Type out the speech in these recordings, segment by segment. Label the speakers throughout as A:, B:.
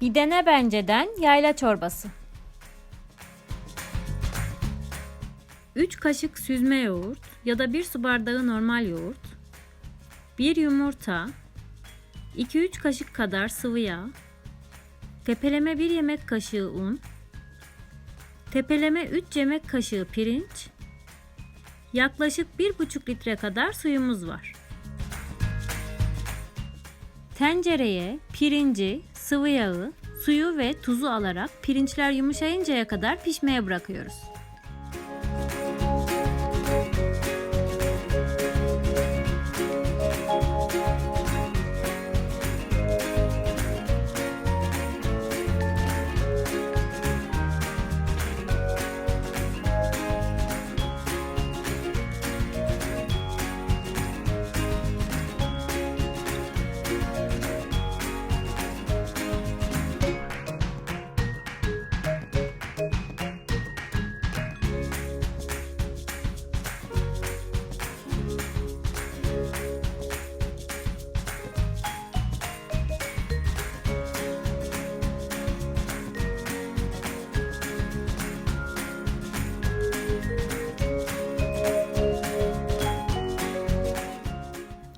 A: Bir dene benceden yayla çorbası. 3 kaşık süzme yoğurt ya da 1 su bardağı normal yoğurt, 1 yumurta, 2-3 kaşık kadar sıvı yağ, tepeleme 1 yemek kaşığı un, tepeleme 3 yemek kaşığı pirinç, yaklaşık 1,5 litre kadar suyumuz var. Tencereye pirinci, sıvı yağı, suyu ve tuzu alarak pirinçler yumuşayıncaya kadar pişmeye bırakıyoruz.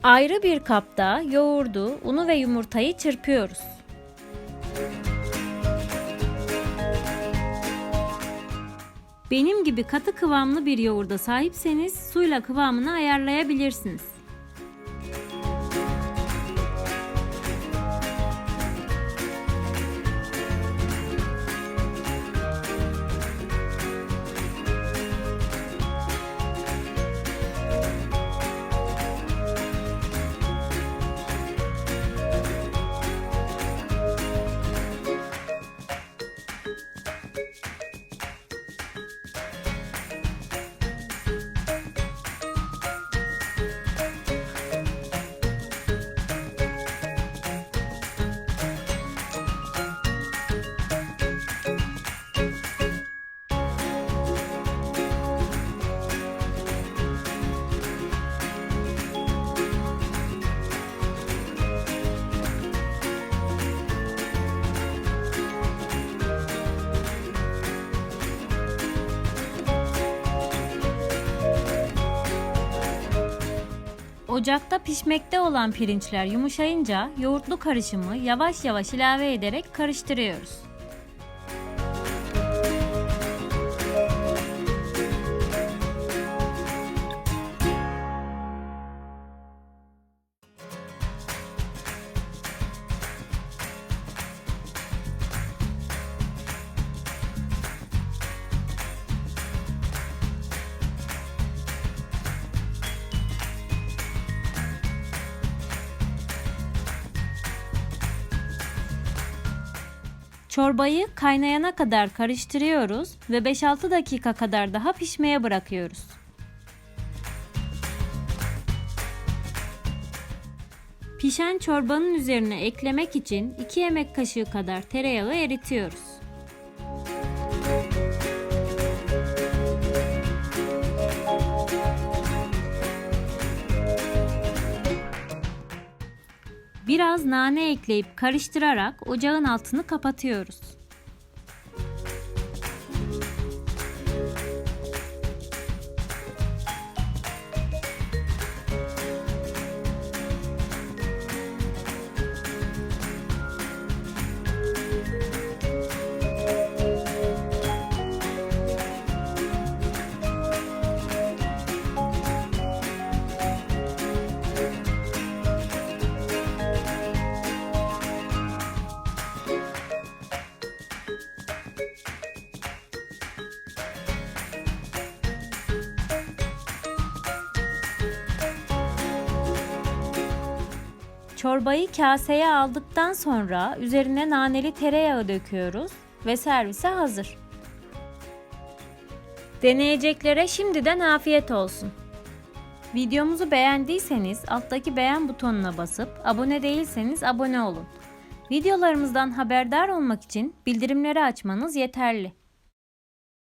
A: Ayrı bir kapta yoğurdu, unu ve yumurtayı çırpıyoruz. Benim gibi katı kıvamlı bir yoğurda sahipseniz suyla kıvamını ayarlayabilirsiniz. Ocakta pişmekte olan pirinçler yumuşayınca yoğurtlu karışımı yavaş yavaş ilave ederek karıştırıyoruz. Çorbayı kaynayana kadar karıştırıyoruz ve 5-6 dakika kadar daha pişmeye bırakıyoruz. Pişen çorbanın üzerine eklemek için 2 yemek kaşığı kadar tereyağı eritiyoruz. Biraz nane ekleyip karıştırarak ocağın altını kapatıyoruz. Çorbayı kaseye aldıktan sonra üzerine naneli tereyağı döküyoruz ve servise hazır. Deneyeceklere şimdiden afiyet olsun. Videomuzu beğendiyseniz alttaki beğen butonuna basıp abone değilseniz abone olun. Videolarımızdan haberdar olmak için bildirimleri açmanız yeterli.